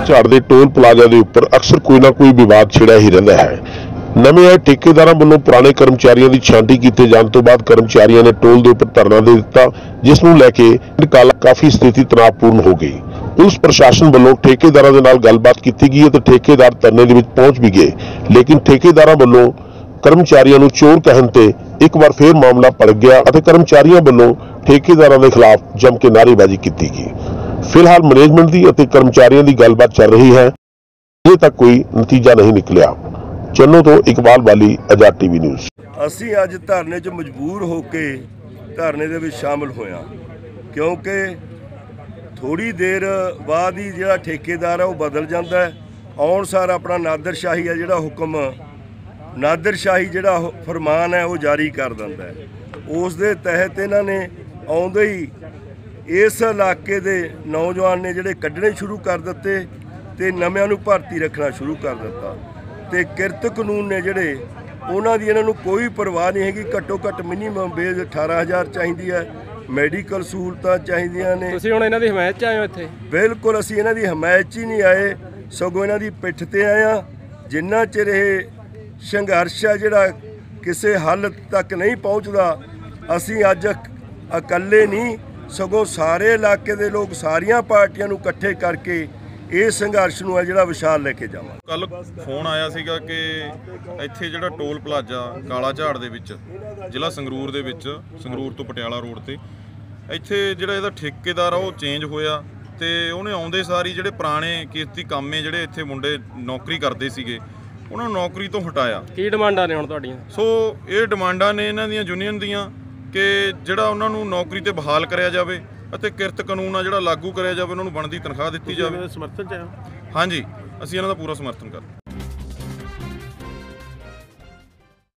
ਝਾੜ ਦੇ toll plaza ਦੇ ਉੱਪਰ ਅਕਸਰ ਕੋਈ ਨਾ ਕੋਈ ਵਿਵਾਦ ਛਿੜਿਆ ਹੀ ਰਹਿੰਦਾ ਹੈ। ਨਵੇਂ ਆਏ ਠੇਕੇਦਾਰਾਂ ਵੱਲੋਂ ਪੁਰਾਣੇ ਕਰਮਚਾਰੀਆਂ ਦੀ ਛਾਂਟੀ ਕੀਤੇ ਜਾਣ ਤੋਂ ਬਾਅਦ ਕਰਮਚਾਰੀਆਂ ਨੇ ਟੋਲ ਦੇ ਉੱਪਰ ਧਰਨਾ ਦੇ ਦਿੱਤਾ, ਜਿਸ ਨੂੰ ਲੈ ਕੇ ਕਾਲਾ ਕਾਫੀ ਸਥਿਤੀ ਤਣਾਅਪੂਰਨ ਹੋ ਗਈ। ਪੁਲਿਸ ਪ੍ਰਸ਼ਾਸਨ ਵੱਲੋਂ ਠੇਕੇਦਾਰਾਂ ਦੇ ਨਾਲ ਗੱਲਬਾਤ ਕੀਤੀ ਗਈ ਅਤੇ ਠੇਕੇਦਾਰ ਧਰਨੇ ਦੇ ਵਿੱਚ ਪਹੁੰਚ ਵੀ ਗਏ। ਲੇਕਿਨ ਠੇਕੇਦਾਰਾਂ ਵੱਲੋਂ ਕਰਮਚਾਰੀਆਂ ਨੂੰ ਚੋਰ ਕਹਿਣ ਤੇ ਇੱਕ ਵਾਰ ਫੇਰ ਮਾਮਲਾ ਭੜਕ ਗਿਆ ਅਤੇ ਕਰਮਚਾਰੀਆਂ ਵੱਲੋਂ ਠੇਕੇਦਾਰਾਂ ਦੇ ਖਿਲਾਫ ਜੰਮ ਕੇ ਨਾਅਰੇਬਾਜ਼ੀ ਕੀਤੀ ਗਈ। ਫਿਲਹਾਲ ਮੈਨੇਜਮੈਂਟ ਦੀ ਅਤੇ ਕਰਮਚਾਰੀਆਂ ਦੀ ਗੱਲਬਾਤ ਚੱਲ ਰਹੀ ਹੈ। ਅਜੇ ਤੱਕ ਕੋਈ ਨਤੀਜਾ ਨਹੀਂ ਨਿਕਲਿਆ। ਚੰਨੋ ਤੋਂ ਇਕਬਾਲ ਵਾਲੀ ਆਜ਼ਾਦ ਟੀਵੀ ਨਿਊਜ਼। ਅਸੀਂ ਅੱਜ ਧਰਨੇ 'ਚ ਮਜਬੂਰ ਹੋ ਕੇ ਧਰਨੇ ਦੇ ਵਿੱਚ ਸ਼ਾਮਲ ਹੋਇਆ। ਕਿਉਂਕਿ ਥੋੜੀ ਦੇਰ ਬਾਅਦ ਹੀ ਜਿਹੜਾ ਠੇਕੇਦਾਰ ਹੈ ਉਹ ਬਦਲ ਜਾਂਦਾ ਹੈ। ਆਉਣ ਸਾਰ ਆਪਣਾ ਨਾਦਰਸ਼ਾਹੀ ਹੈ ਜਿਹੜਾ ਹੁਕਮ ਨਾਦਰਸ਼ਾਹੀ ਜਿਹੜਾ ਫਰਮਾਨ ਹੈ, ਉਹ ਜਾਰੀ ਕਰ ਦਿੰਦਾ ਹੈ। ਉਸ ਦੇ ਤਹਿਤ ਇਹਨਾਂ ਨੇ ਆਉਂਦੇ ਹੀ ਇਸ ਇਲਾਕੇ ਦੇ ਨੌਜਵਾਨ ਨੇ ਜਿਹੜੇ ਕੱਢਣੇ ਸ਼ੁਰੂ ਕਰ ਦਿੱਤੇ ਤੇ ਨਵਿਆਂ ਨੂੰ ਭਰਤੀ ਰੱਖਣਾ ਸ਼ੁਰੂ ਕਰ ਦਿੱਤਾ। ਤੇ ਕਿਰਤ ਕਾਨੂੰਨ ਨੇ ਜਿਹੜੇ ਉਹਨਾਂ ਦੀ ਇਹਨਾਂ ਨੂੰ ਕੋਈ ਪਰਵਾਹ ਨਹੀਂ ਹੈਗੀ ਘੱਟੋ ਘੱਟ ਮਿਨੀਮਮ ਵੇਜ 18000 ਚਾਹੀਦੀ ਹੈ ਮੈਡੀਕਲ ਸਹੂਲਤਾਂ ਚਾਹੀਦੀਆਂ ਨੇ। ਤੁਸੀਂ ਹੁਣ ਇਹਨਾਂ ਦੀ ਹਮਾਇਤ ਚ ਆਏ ਹੋ ਇੱਥੇ? ਬਿਲਕੁਲ ਅਸੀਂ ਇਹਨਾਂ ਦੀ ਹਮਾਇਤ 'ਚ ਹੀ ਨਹੀਂ ਆਏ ਸਗੋਂ ਇਹਨਾਂ ਦੀ ਪਿੱਠ ਤੇ ਆਏ ਆ ਜਿੰਨਾ ਚਿਰ ਇਹ ਸੰਘਰਸ਼ ਹੈ ਜਿਹੜਾ ਕਿਸੇ ਹੱਲ ਤੱਕ ਨਹੀਂ ਪਹੁੰਚਦਾ ਅਸੀਂ ਅੱਜ ਇਕ- ਇਕੱਲੇ ਨਹੀਂ ਸਗੋਂ ਸਾਰੇ ਇਲਾਕੇ ਦੇ ਲੋਕ ਸਾਰੀਆਂ ਪਾਰਟੀਆਂ ਨੂੰ ਇਕੱਠੇ ਕਰਕੇ ਇਹ ਸੰਘਰਸ਼ ਨੂੰ ਹੈ ਜਿਹੜਾ ਵਿਸ਼ਾਲ ਲੈ ਕੇ ਜਾਵਾਂਗੇ। ਕੱਲ ਫੋਨ ਆਇਆ ਸੀਗਾ ਕਿ ਇੱਥੇ ਜਿਹੜਾ ਟੋਲ ਪਲਾਜ਼ਾ ਕਾਲਾ ਝਾੜ ਦੇ ਵਿੱਚ ਜ਼ਿਲ੍ਹਾ ਸੰਗਰੂਰ ਦੇ ਵਿੱਚ ਸੰਗਰੂਰ ਤੋਂ ਪਟਿਆਲਾ ਰੋਡ ਤੇ ਇੱਥੇ ਜਿਹੜਾ ਇਹਦਾ ਠੇਕੇਦਾਰ ਆ ਉਹ ਚੇਂਜ ਹੋਇਆ ਤੇ ਉਹਨੇ ਆਉਂਦੇ ਸਾਰੀ ਜਿਹੜੇ ਪੁਰਾਣੇ ਕਿਸ਼ਤੀ ਕਾਮੇ ਜਿਹੜੇ ਇੱਥੇ ਮੁੰਡੇ ਨੌਕਰੀ ਕਰਦੇ ਸੀਗੇ ਉਹਨਾਂ ਨੂੰ ਨੌਕਰੀ ਤੋਂ ਹਟਾਇਆ। ਕੀ ਡਿਮਾਂਡਾਂ ਨੇ ਹੁਣ ਤੁਹਾਡੀਆਂ? ਸੋ ਇਹ ਡਿਮਾਂਡਾਂ ਨੇ ਇਹਨਾਂ ਦੀਆਂ ਯੂਨੀਅਨ ਦੀਆਂ ਕਿ ਜਿਹੜਾ ਉਹਨਾਂ ਨੂੰ ਨੌਕਰੀ ਤੇ ਬਹਾਲ ਕਰਿਆ ਜਾਵੇ ਅਤੇ ਕਿਰਤ ਕਾਨੂੰਨ ਆ ਜਿਹੜਾ ਲਾਗੂ ਕਰਿਆ ਜਾਵੇ ਉਹਨਾਂ ਨੂੰ ਬਣਦੀ ਤਨਖਾਹ ਦਿੱਤੀ ਜਾਵੇ। ਸਮਰਥਨ ਚ ਆਏ ਹਾਂਜੀ ਅਸੀਂ ਇਹਨਾਂ ਦਾ ਪੂਰਾ ਸਮਰਥਨ ਕਰਦੇ